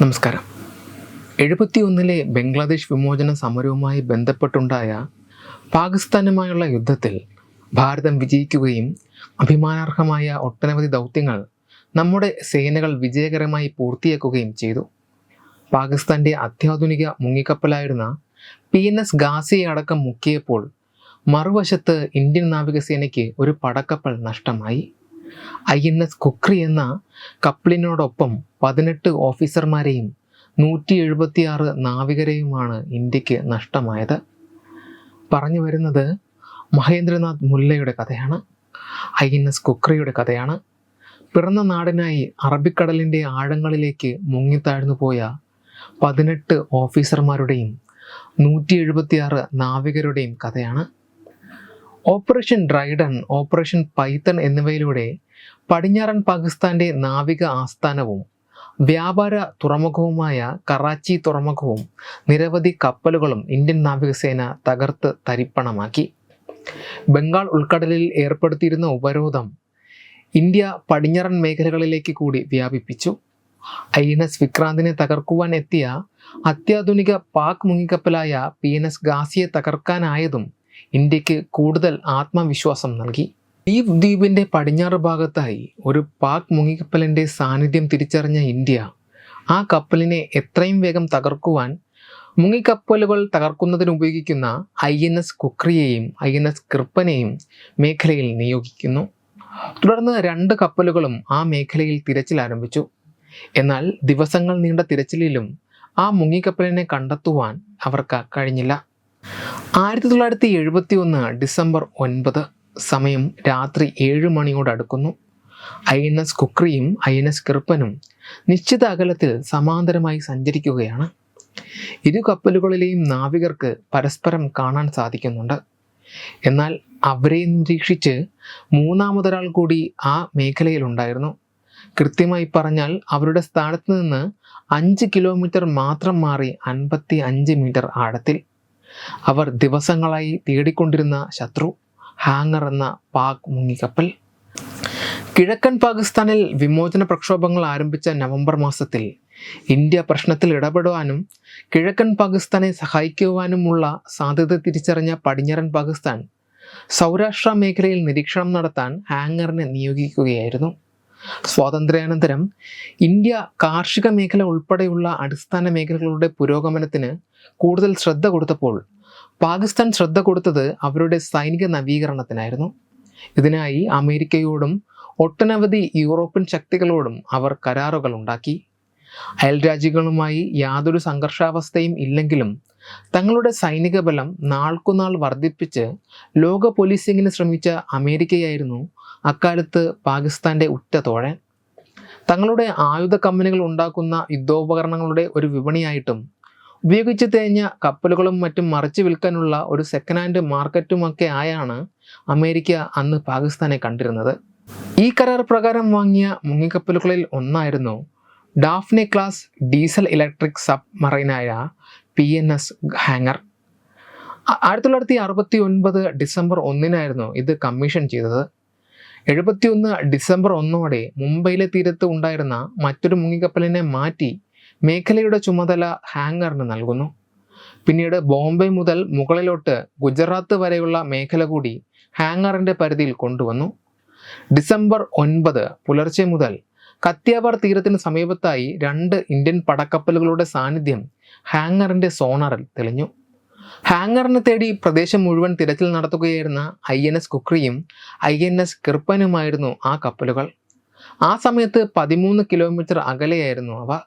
നമസ്കാരം. എഴുപത്തിയൊന്നിലെ ബംഗ്ലാദേശ് വിമോചന സമരവുമായി ബന്ധപ്പെട്ടുണ്ടായ പാകിസ്ഥാനുമായുള്ള യുദ്ധത്തിൽ ഭാരതം വിജയിക്കുകയും അഭിമാനാർഹമായ ഒട്ടനവധി ദൗത്യങ്ങൾ നമ്മുടെ സേനകൾ വിജയകരമായി പൂർത്തിയാക്കുകയും ചെയ്തു. പാകിസ്ഥാന്റെ അത്യാധുനിക മുങ്ങിക്കപ്പലായിരുന്ന പി എൻ എസ് ഗാസിയെ അടക്കം മുക്കിയപ്പോൾ മറുവശത്ത് ഇന്ത്യൻ നാവികസേനയ്ക്ക് ഒരു പടക്കപ്പൽ നഷ്ടമായി. ഐ എൻ എസ് കുക്രി എന്ന കപ്പലിനോടൊപ്പം പതിനെട്ട് ഓഫീസർമാരെയും നൂറ്റി എഴുപത്തിയാറ് നാവികരെയുമാണ് ഇന്ത്യയ്ക്ക് നഷ്ടമായത്. പറഞ്ഞു വരുന്നത് മഹേന്ദ്രനാഥ് മുല്ലയുടെ കഥയാണ്. ഐ എൻ എസ് കുക്രിയുടെ കഥയാണ്. പിറന്ന നാടിനായി അറബിക്കടലിന്റെ ആഴങ്ങളിലേക്ക് മുങ്ങിത്താഴ്ന്നു പോയ പതിനെട്ട് ഓഫീസർമാരുടെയും നൂറ്റി എഴുപത്തിയാറ് നാവികരുടെയും കഥയാണ്. ഓപ്പറേഷൻ ഡ്രൈഡൺ ഓപ്പറേഷൻ പൈത്തൺ എന്നിവയിലൂടെ പടിഞ്ഞാറൻ പാകിസ്ഥാന്റെ നാവിക ആസ്ഥാനവും വ്യാപാര തുറമുഖവുമായ കറാച്ചി തുറമുഖവും നിരവധി കപ്പലുകളും ഇന്ത്യൻ നാവികസേന തകർത്ത് തരിപ്പണമാക്കി. ബംഗാൾ ഉൾക്കടലിൽ ഏർപ്പെടുത്തിയിരുന്ന ഉപരോധം ഇന്ത്യ പടിഞ്ഞാറൻ മേഖലകളിലേക്ക് കൂടി വ്യാപിപ്പിച്ചു. ഐ എൻ എസ് വിക്രാന്തിനെ തകർക്കുവാൻ എത്തിയ അത്യാധുനിക പാക് മുങ്ങിക്കപ്പലായ പി എൻ എസ് ഗാസിയെ തകർക്കാനായതും ഇന്ത്യയ്ക്ക് കൂടുതൽ ആത്മവിശ്വാസം നൽകി. ഈ ദ്വീപിന്റെ പടിഞ്ഞാറ് ഭാഗത്തായി ഒരു പാക് മുങ്ങിക്കപ്പലിന്റെ സാന്നിധ്യം തിരിച്ചറിഞ്ഞ ഇന്ത്യ ആ കപ്പലിനെ എത്രയും വേഗം തകർക്കുവാൻ മുങ്ങിക്കപ്പലുകൾ തകർക്കുന്നതിന് ഉപയോഗിക്കുന്ന ഐ എൻ എസ് കുക്രിയെയും ഐ എൻ എസ് കൃപ്പനെയും മേഖലയിൽ നിയോഗിക്കുന്നു. തുടർന്ന് രണ്ട് കപ്പലുകളും ആ മേഖലയിൽ തിരച്ചിൽ ആരംഭിച്ചു. എന്നാൽ ദിവസങ്ങൾ നീണ്ട തിരച്ചിലിലും ആ മുങ്ങിക്കപ്പലിനെ കണ്ടെത്തുവാൻ അവർക്ക് കഴിഞ്ഞില്ല. ആയിരത്തി തൊള്ളായിരത്തി എഴുപത്തി ഒന്ന് ഡിസംബർ ഒൻപത് സമയം രാത്രി ഏഴ് മണിയോട് അടുക്കുന്നു. ഐ എൻ എസ് കുക്രിയും ഐ എൻ എസ് കൃപ്പനും നിശ്ചിത അകലത്തിൽ സമാന്തരമായി സഞ്ചരിക്കുകയാണ്. ഇരു കപ്പലുകളിലെയും നാവികർക്ക് പരസ്പരം കാണാൻ സാധിക്കുന്നുണ്ട്. എന്നാൽ അവരെ നിരീക്ഷിച്ച് മൂന്നാമതൊരാൾ കൂടി ആ മേഖലയിലുണ്ടായിരുന്നു കൃത്യമായി പറഞ്ഞാൽ അവരുടെ സ്ഥാനത്ത് നിന്ന് അഞ്ച് കിലോമീറ്റർ മാത്രം മാറി അൻപത്തി അഞ്ച് മീറ്റർ ആഴത്തിൽ. അവർ ദിവസങ്ങളായി തേടിക്കൊണ്ടിരുന്ന ശത്രു ഹാങ്ങർ എന്ന പാക് മുങ്ങിക്കപ്പൽ. കിഴക്കൻ പാകിസ്ഥാനിൽ വിമോചന പ്രക്ഷോഭങ്ങൾ ആരംഭിച്ച നവംബർ മാസത്തിൽ ഇന്ത്യ പ്രശ്നത്തിൽ ഇടപെടുവാനും കിഴക്കൻ പാകിസ്ഥാനെ സഹായിക്കുവാനുമുള്ള സാധ്യത തിരിച്ചറിഞ്ഞ പടിഞ്ഞാറൻ പാകിസ്ഥാൻ സൗരാഷ്ട്ര മേഖലയിൽ നിരീക്ഷണം നടത്താൻ ഹാങ്ങറിനെ നിയോഗിക്കുകയായിരുന്നു. സ്വാതന്ത്ര്യാനന്തരം ഇന്ത്യ കാർഷിക മേഖല ഉൾപ്പെടെയുള്ള അടിസ്ഥാന മേഖലകളുടെ പുരോഗമനത്തിന് കൂടുതൽ ശ്രദ്ധ കൊടുത്തപ്പോൾ പാകിസ്ഥാൻ ശ്രദ്ധ കൊടുത്തത് അവരുടെ സൈനിക നവീകരണത്തിനായിരുന്നു. ഇതിനായി അമേരിക്കയോടും ഒട്ടനവധി യൂറോപ്യൻ ശക്തികളോടും അവർ കരാറുകൾ ഉണ്ടാക്കി. അയൽരാജ്യങ്ങളുമായി യാതൊരു സംഘർഷാവസ്ഥയും ഇല്ലെങ്കിലും തങ്ങളുടെ സൈനിക ബലം നാൾക്കുനാൾ വർദ്ധിപ്പിച്ച് ലോക പോലീസിങ്ങിന് ശ്രമിച്ച അമേരിക്കയായിരുന്നു അക്കാലത്ത് പാകിസ്ഥാന്റെ ഉറ്റ തോഴൻ. തങ്ങളുടെ ആയുധ കമ്പനികൾ ഉണ്ടാക്കുന്ന യുദ്ധോപകരണങ്ങളുടെ ഒരു വിപണിയായിട്ടും ഉപയോഗിച്ച് തേഞ്ഞ കപ്പലുകളും മറ്റും മറിച്ച് വിൽക്കാനുള്ള ഒരു സെക്കൻഡ് ഹാൻഡ് മാർക്കറ്റുമൊക്കെ ആയാണ് അമേരിക്ക അന്ന് പാകിസ്ഥാനെ കണ്ടിരുന്നത്. ഈ കരാർ പ്രകാരം വാങ്ങിയ മുങ്ങിക്കപ്പലുകളിൽ ഒന്നായിരുന്നു Daphne class diesel electric sub മറൈനായ P N S Hangor. ആയിരത്തി തൊള്ളായിരത്തി അറുപത്തി ഒൻപത് ഡിസംബർ ഒന്നിനായിരുന്നു ഇത് കമ്മീഷൻ ചെയ്തത്. എഴുപത്തിയൊന്ന് ഡിസംബർ ഒന്നോടെ മുംബൈയിലെ തീരത്ത് ഉണ്ടായിരുന്ന മറ്റൊരു മുങ്ങിക്കപ്പലിനെ മാറ്റി മേഖലയുടെ ചുമതല ഹാങ്ങറിന് നൽകുന്നു. പിന്നീട് ബോംബെ മുതൽ മുകളിലോട്ട് ഗുജറാത്ത് വരെയുള്ള മേഖല കൂടി ഹാങ്ങറിന്റെ പരിധിയിൽ കൊണ്ടുവന്നു. ഡിസംബർ ഒൻപത് പുലർച്ചെ മുതൽ കത്തിയാവാർ തീരത്തിന് സമീപത്തായി രണ്ട് ഇന്ത്യൻ പടക്കപ്പലുകളുടെ സാന്നിധ്യം ഹാങ്ങറിന്റെ സോണറിൽ തെളിഞ്ഞു. ഹാങ്ങറിനെ തേടി പ്രദേശം മുഴുവൻ തിരച്ചിൽ നടത്തുകയായിരുന്ന ഐ എൻ എസ് കുക്രിയും ഐ എൻ എസ് കിർപ്പനുമായിരുന്നു ആ കപ്പലുകൾ. ആ സമയത്ത് പതിമൂന്ന് കിലോമീറ്റർ അകലെയായിരുന്നു അവ.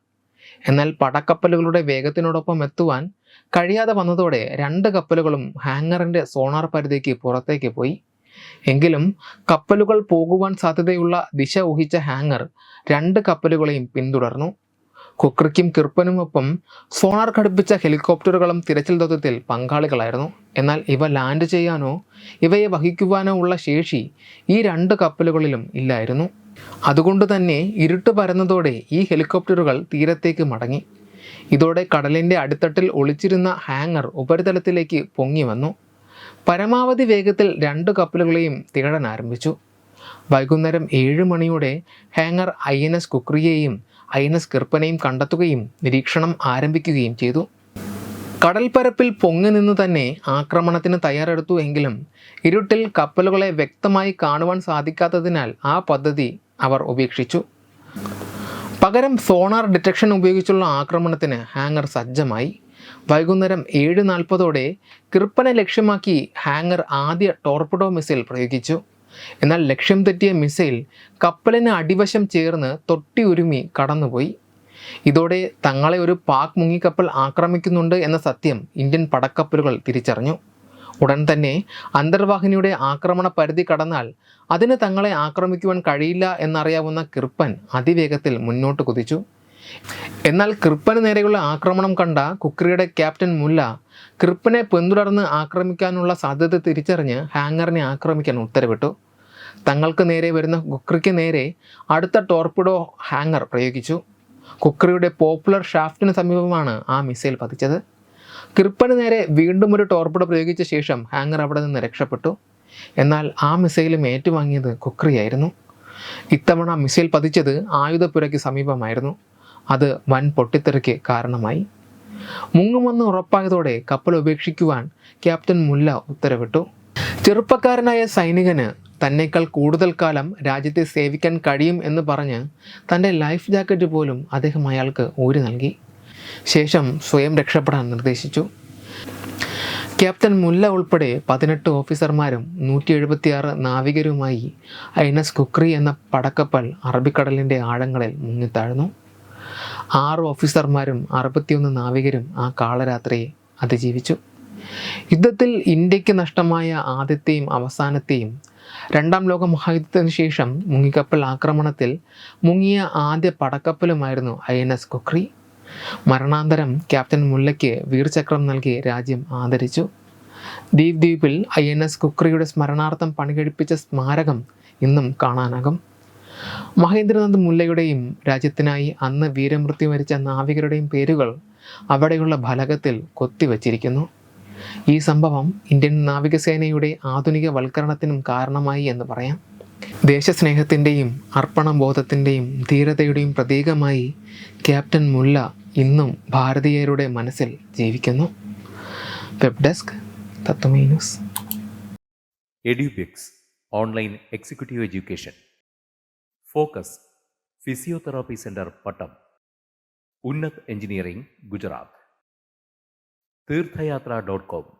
എന്നാൽ പടക്കപ്പലുകളുടെ വേഗത്തിനോടൊപ്പം എത്തുവാൻ കഴിയാതെ വന്നതോടെ രണ്ട് കപ്പലുകളും ഹാങ്ങറിന്റെ സോണാർ പരിധിക്ക് പുറത്തേക്ക് പോയി. എങ്കിലും കപ്പലുകൾ പോകുവാൻ സാധ്യതയുള്ള ദിശ ഊഹിച്ച ഹാങ്ങർ രണ്ട് കപ്പലുകളെയും പിന്തുടർന്നു. കുക്രിക്കും കിർപ്പനുമൊപ്പം സോണാർ ഘടിപ്പിച്ച ഹെലികോപ്റ്ററുകളും തിരച്ചിൽ ദൗത്യത്തിൽ പങ്കാളികളായിരുന്നു. എന്നാൽ ഇവ ലാൻഡ് ചെയ്യാനോ ഇവയെ വഹിക്കുവാനോ ഉള്ള ശേഷി ഈ രണ്ട് കപ്പലുകളിലും ഇല്ലായിരുന്നു. അതുകൊണ്ട് തന്നെ ഇരുട്ട് പരന്നതോടെ ഈ ഹെലികോപ്റ്ററുകൾ തീരത്തേക്ക് മടങ്ങി. ഇതോടെ കടലിന്റെ അടിത്തട്ടിൽ ഒളിച്ചിരുന്ന ഹാങ്ങർ ഉപരിതലത്തിലേക്ക് പൊങ്ങി വന്നു. പരമാവധി വേഗത്തിൽ രണ്ട് കപ്പലുകളെയും തേടാൻ ആരംഭിച്ചു. വൈകുന്നേരം ഏഴ് മണിയോടെ ഹാങ്ങർ ഐ എൻ എസ് കുക്രിയെയും ഐ എൻ എസ് കിർപ്പനെയും കണ്ടെത്തുകയും നിരീക്ഷണം ആരംഭിക്കുകയും ചെയ്തു. കടൽപ്പരപ്പിൽ പൊങ്ങി നിന്ന് തന്നെ ആക്രമണത്തിന് തയ്യാറെടുത്തു എങ്കിലും ഇരുട്ടിൽ കപ്പലുകളെ വ്യക്തമായി കാണുവാൻ സാധിക്കാത്തതിനാൽ ആ പദ്ധതി അവർ ഉപേക്ഷിച്ചു. പകരം സോണാർ ഡിറ്റക്ഷൻ ഉപയോഗിച്ചുള്ള ആക്രമണത്തിന് ഹാങ്ങർ സജ്ജമായി. വൈകുന്നേരം ഏഴ് നാൽപ്പതോടെ കൃപ്പനെ ലക്ഷ്യമാക്കി ഹാങ്ങർ ആദ്യ ടോർപിഡോ മിസൈൽ പ്രയോഗിച്ചു. എന്നാൽ ലക്ഷ്യം തെറ്റിയ മിസൈൽ കപ്പലിന് അടിവശം ചേർന്ന് തൊട്ടി ഉരുമി കടന്നുപോയി. ഇതോടെ തങ്ങളെ ഒരു പാക് മുങ്ങിക്കപ്പൽ ആക്രമിക്കുന്നുണ്ട് എന്ന സത്യം ഇന്ത്യൻ പടക്കപ്പലുകൾ തിരിച്ചറിഞ്ഞു. ഉടൻ തന്നെ അന്തർവാഹിനിയുടെ ആക്രമണ പരിധി കടന്നാൽ അതിന് തങ്ങളെ ആക്രമിക്കുവാൻ കഴിയില്ല എന്നറിയാവുന്ന കിർപ്പൻ അതിവേഗത്തിൽ മുന്നോട്ട് കുതിച്ചു. എന്നാൽ കൃപ്പന് നേരെയുള്ള ആക്രമണം കണ്ട കുക്രിയുടെ ക്യാപ്റ്റൻ മുല്ല കൃപ്പനെ പിന്തുടർന്ന് ആക്രമിക്കാനുള്ള സാധ്യത തിരിച്ചറിഞ്ഞ് ഹാങ്ങറിനെ ആക്രമിക്കാൻ ഉത്തരവിട്ടു. തങ്ങൾക്ക് നേരെ വരുന്ന കുക്രിക്ക് നേരെ അടുത്ത ടോർപിഡോ ഹാങ്ങർ പ്രയോഗിച്ചു. കുക്രിയുടെ പോപ്പുലർ ഷാഫ്റ്റിന് സമീപമാണ് ആ മിസൈൽ പതിച്ചത്. കിർപ്പന് നേരെ വീണ്ടും ഒരു ടോർപ്പിഡോ പ്രയോഗിച്ച ശേഷം ഹാങ്ങർ അവിടെ നിന്ന് രക്ഷപ്പെട്ടു. എന്നാൽ ആ മിസൈലും ഏറ്റുവാങ്ങിയത് കുക്രിയായിരുന്നു ഇത്തവണ മിസൈൽ പതിച്ചത് ആയുധപ്പുരയ്ക്ക് സമീപമായിരുന്നു. അത് വൻ പൊട്ടിത്തെറിക്ക് കാരണമായി. മുങ്ങുമെന്ന് ഉറപ്പായതോടെ കപ്പൽ ഉപേക്ഷിക്കുവാൻ ക്യാപ്റ്റൻ മുല്ല ഉത്തരവിട്ടു. ചെറുപ്പക്കാരനായ സൈനികന് തന്നേക്കാൾ കൂടുതൽ കാലം രാജ്യത്തെ സേവിക്കാൻ കഴിയും എന്ന് പറഞ്ഞ് തന്റെ ലൈഫ് ജാക്കറ്റ് പോലും അദ്ദേഹം അയാൾക്ക് ഊരി നൽകി. ശേഷം സ്വയം രക്ഷപ്പെടാൻ നിർദ്ദേശിച്ചു. ക്യാപ്റ്റൻ മുല്ല ഉൾപ്പെടെ പതിനെട്ട് ഓഫീസർമാരും നൂറ്റി എഴുപത്തിയാറ് നാവികരുമായി ഐ എൻ എസ് കുക്രി എന്ന പടക്കപ്പൽ അറബിക്കടലിന്റെ ആഴങ്ങളിൽ മുങ്ങിത്താഴ്ന്നു. ആറ് ഓഫീസർമാരും അറുപത്തിയൊന്ന് നാവികരും ആ കാളരാത്രിയെ അതിജീവിച്ചു. യുദ്ധത്തിൽ ഇന്ത്യയ്ക്ക് നഷ്ടമായ ആദ്യത്തെയും അവസാനത്തെയും രണ്ടാം ലോക മഹായുദ്ധത്തിന് ശേഷം മുങ്ങിക്കപ്പൽ ആക്രമണത്തിൽ മുങ്ങിയ ആദ്യ പടക്കപ്പലുമായിരുന്നു ഐ എൻ എസ് കുക്രി. മരണാന്തരം ക്യാപ്റ്റൻ മുല്ലയ്ക്ക് വീർചക്രം നൽകി രാജ്യം ആദരിച്ചു. ദ്വീപ് ദ്വീപിൽ ഐ എൻ എസ് കുക്രിയുടെ സ്മരണാർത്ഥം പണികഴിപ്പിച്ച സ്മാരകം ഇന്നും കാണാനാകും. മഹേന്ദ്രനാഥ് മുല്ലയുടെയും രാജ്യത്തിനായി അന്ന് വീരമൃത്യു വരിച്ച നാവികരുടെയും പേരുകൾ അവിടെയുള്ള ഫലകത്തിൽ കൊത്തിവച്ചിരിക്കുന്നു. ഈ സംഭവം ഇന്ത്യൻ നാവികസേനയുടെ ആധുനിക വൽക്കരണത്തിനും കാരണമായി എന്ന് പറയാം. ദേശസ്നേഹത്തിന്റെയും അർപ്പണബോധത്തിന്റെയും ധീരതയുടെയും പ്രതീകമായി ക്യാപ്റ്റൻ മുല്ല ഇന്നും ഭാരതീയരുടെ മനസ്സിൽ ജീവിക്കുന്നു. Web desk തത്വമേ news Edubix online executive education focus physiotherapy centre Pattom Unnat engineering Gujarat തീർത്ഥയാത്ര ഡോട്ട് കോം